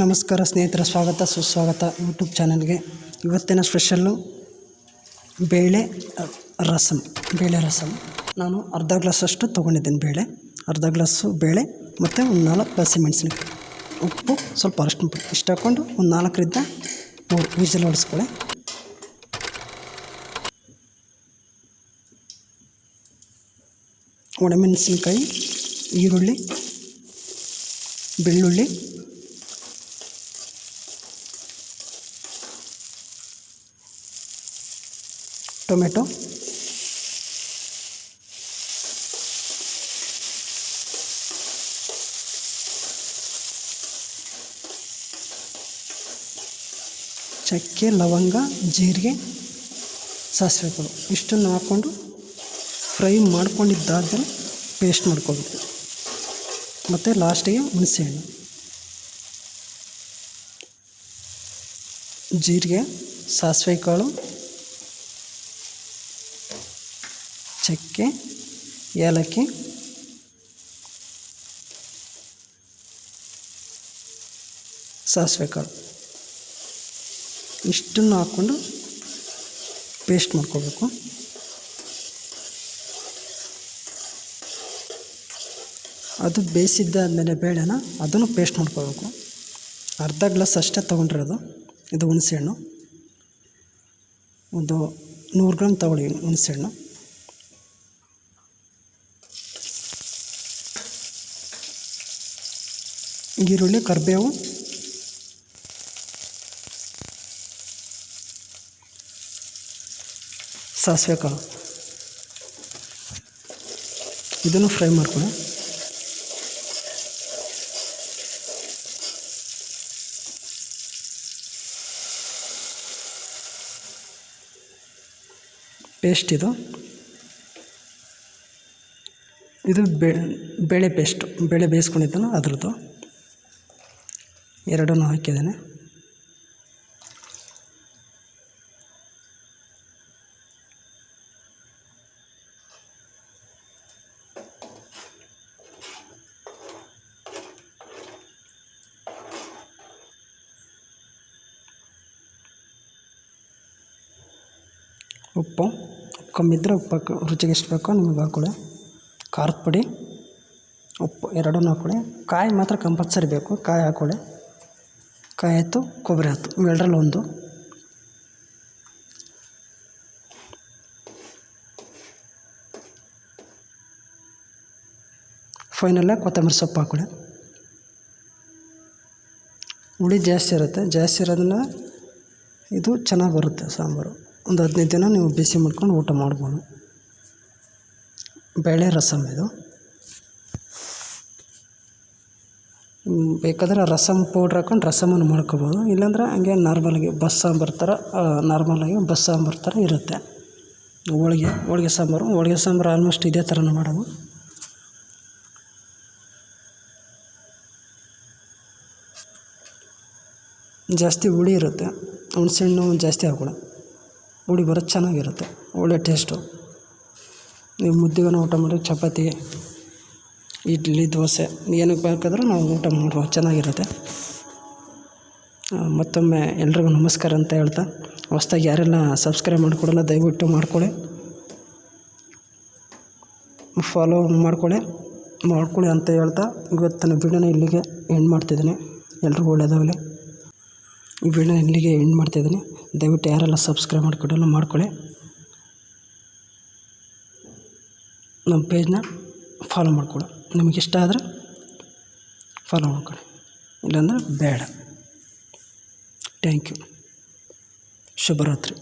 ನಮಸ್ಕಾರ ಸ್ನೇಹಿತರ, ಸ್ವಾಗತ, ಸುಸ್ವಾಗತ ಯೂಟ್ಯೂಬ್ ಚಾನಲ್ಗೆ. ಇವತ್ತಿನ ಸ್ಪೆಷಲ್ಲು ಬೇಳೆ ರಸಮ್ ಬೇಳೆ ರಸಮ್ ನಾನು ಅರ್ಧ ಗ್ಲಾಸಷ್ಟು ತೊಗೊಂಡಿದ್ದೀನಿ ಬೇಳೆ, ಅರ್ಧ ಗ್ಲಾಸು ಬೇಳೆ ಮತ್ತು ಒಂದು ನಾಲ್ಕು ಹಸಿಮೆಣಸಿನಕಾಯಿ ಉಪ್ಪು ಸ್ವಲ್ಪ ಅರಶಿನ ಪುಡಿ. ಇಷ್ಟು ಹಾಕ್ಕೊಂಡು ಒಂದು ನಾಲ್ಕರಿಂದ ಮೂರು ವಿಸಿಲ್ ಹೊಡೆಸ್ಕೊಳ್ಳಿ. ಒಣಮೆಣಸಿನ್ಕಾಯಿ ಈರುಳ್ಳಿ, ಬೆಳ್ಳುಳ್ಳಿ ಟೊಮೆಟೊ. ಚಕ್ಕೆ, ಲವಂಗ, ಜೀರಿಗೆ, ಸಾಸಿವೆಗಳು. ಇಷ್ಟನ್ನು ಹಾಕ್ಕೊಂಡು ಫ್ರೈ ಮಾಡ್ಕೊಂಡಿದ್ದಾದ್ಮೇಲೆ ಪೇಸ್ಟ್ ಮಾಡ್ಕೋಬೇಕು. ಮತ್ತು ಲಾಸ್ಟಿಗೆ ಹುಣಸೆಹಣ್ಣು. ಜೀರಿಗೆ ಸಾಸಿವೆ ಕಾಳು ಚಕ್ಕೆ, ಏಲಕ್ಕಿ, ಸಾಸಿವೆ ಕಾಳು. ಇಷ್ಟನ್ನು ಹಾಕ್ಕೊಂಡು ಪೇಸ್ಟ್ ಮಾಡ್ಕೋಬೇಕು. ಅದು ಬೇಯಿಸಿದ್ದಾದಮೇಲೆ ಬೇಳೆನ ಅದನ್ನು ಪೇಸ್ಟ್ ಮಾಡ್ಕೋಬೇಕು. ಅರ್ಧ ಗ್ಲಾಸ್ ಅಷ್ಟೇ ತೊಗೊಂಡಿರೋದು, ಇದು ಹುಣಸೆಹಣ್ಣು. ಒಂದು ನೂರು ಗ್ರಾಮ್ ತಗೊಳ್ಳಿ ಹುಣಸೆಹಣ್ಣು. ಈರುಳ್ಳಿ, ಕರಿಬೇವು. ಸಾಸಿವೆ ಕಾಳು ಇದನ್ನು ಫ್ರೈ ಮಾಡ್ಕೊಳ್ಳಿ. ಪೇಸ್ಟ್ ಇದು. ಇದು ಬೇಳೆ ಪೇಸ್ಟು, ಬೇಳೆ ಬೇಯಿಸ್ಕೊಂಡಿದ್ದನು ಅದ್ರದ್ದು. ಎರಡನ್ನೂ ಹಾಕಿದ್ದೇನೆ. ಉಪ್ಪು. ಕಮ್ಮಿ ಇದ್ದರೆ ಉಪ್ಪು ರುಚಿಗೆ ಎಷ್ಟು ಬೇಕೋ ನಿಮಗೆ ಹಾಕೊಳ್ಳಿ ಖಾರದ ಪುಡಿ, ಉಪ್ಪು ಎರಡನ್ನೂ ಹಾಕೊಳ್ಳಿ ಕಾಯಿ ಮಾತ್ರ ಕಂಪಲ್ಸರಿ ಬೇಕು. ಕಾಯಿ ಹಾಕ್ಕೊಳ್ಳಿ ಕಾಯಿ ಆಯಿತು ಕೊಬ್ಬರಿ ಆಯ್ತು. ಇವೆರಡರಲ್ಲಿ ಒಂದು. ಫೈನಲ್ಲಾಗಿ ಕೊತ್ತಂಬರಿ ಸೊಪ್ಪು ಹಾಕೊಳ್ಳಿ ಹುಳಿ ಜಾಸ್ತಿ ಇರುತ್ತೆ. ಜಾಸ್ತಿ ಇರೋದನ್ನ ಇದು ಚೆನ್ನಾಗಿ ಬರುತ್ತೆ ಸಾಂಬಾರು. ಒಂದು ಹದಿನೈದು ದಿನ ನೀವು ಬಿಸಿ ಮಾಡ್ಕೊಂಡು ಊಟ ಮಾಡ್ಬೋದು. ಬೇಳೆ, ರಸಮ್ ಇದು. ಬೇಕಾದ್ರೆ ರಸಮ್ ಪೌಡ್ರ್ ಹಾಕೊಂಡು ರಸಮನ್ನು ಮಾಡ್ಕೊಬೋದು. ಇಲ್ಲಾಂದ್ರೆ ಹಂಗೆ ನಾರ್ಮಲಾಗಿ ಬಸ್ ಸಾಂಬಾರು ಥರ ನಾರ್ಮಲಾಗಿ ಬಸ್ ಸಾಂಬಾರು ಥರ ಇರುತ್ತೆ. ಹೋಳಿಗೆ ಹೋಳಿಗೆ ಸಾಂಬಾರು. ಹೋಳಿಗೆ ಸಾಂಬಾರು ಆಲ್ಮೋಸ್ಟ್ ಇದೇ ಥರನೇ ಮಾಡೋದು. ಜಾಸ್ತಿ ಹುಳಿ ಇರುತ್ತೆ. ಹುಣ್ಸೆಹಣ್ಣು ಜಾಸ್ತಿ ಹಾಕೊಳ್ಳಿ ಹುಳಿ ಬರೋದು ಚೆನ್ನಾಗಿರುತ್ತೆ. ಒಳ್ಳೆ ಟೇಸ್ಟು ನೀವು ಮುದ್ದೆಗೂ ಊಟ ಮಾಡಿ ಚಪಾತಿ ಇಡ್ಲಿ, ದೋಸೆ ಏನಕ್ಕೆ ಬೇಕಾದರೂ ನಾವು ಊಟ ಮಾಡುವ. ಚೆನ್ನಾಗಿರುತ್ತೆ. ಮತ್ತೊಮ್ಮೆ ಎಲ್ರಿಗೂ ನಮಸ್ಕಾರ ಅಂತ ಹೇಳ್ತಾ, ಹೊಸ್ದಾಗಿ ಯಾರೆಲ್ಲ ಸಬ್ಸ್ಕ್ರೈಬ್ ಮಾಡ್ಕೊಡಲ್ಲ, ದಯವಿಟ್ಟು ಮಾಡ್ಕೊಳ್ಳಿ ಫಾಲೋ ಮಾಡ್ಕೊಳ್ಳಿ ಮಾಡ್ಕೊಳ್ಳಿ ಅಂತ ಹೇಳ್ತಾ, ಇವತ್ತಿನ ವಿಡಿಯೋನ ಇಲ್ಲಿಗೆ ಎಂಡ್ ಮಾಡ್ತಿದ್ದೀನಿ. ಎಲ್ರಿಗೂ ಒಳ್ಳೆಯದಾಗಲಿ. ಈ ವಿಡಿಯೋನ ಇಲ್ಲಿಗೆ ಎಂಡ್ ಮಾಡ್ತಿದ್ದೀನಿ. ದಯವಿಟ್ಟು ಯಾರೆಲ್ಲ ಸಬ್ಸ್ಕ್ರೈಬ್ ಮಾಡ್ಕೊಡಲ್ಲ ಮಾಡ್ಕೊಳ್ಳಿ ನಮ್ಮ ಪೇಜ್ನ ಫಾಲೋ ಮಾಡ್ಕೊಳ್ಳಿ ನಿಮಗೆ ಇಷ್ಟ ಆದರೆ ಫಾಲೋ ಮಾಡ್ಕೊಳ್ಳಿ ಇಲ್ಲಾಂದರೆ ಬೇಡ. ಥ್ಯಾಂಕ್ ಯು ಶುಭರಾತ್ರಿ.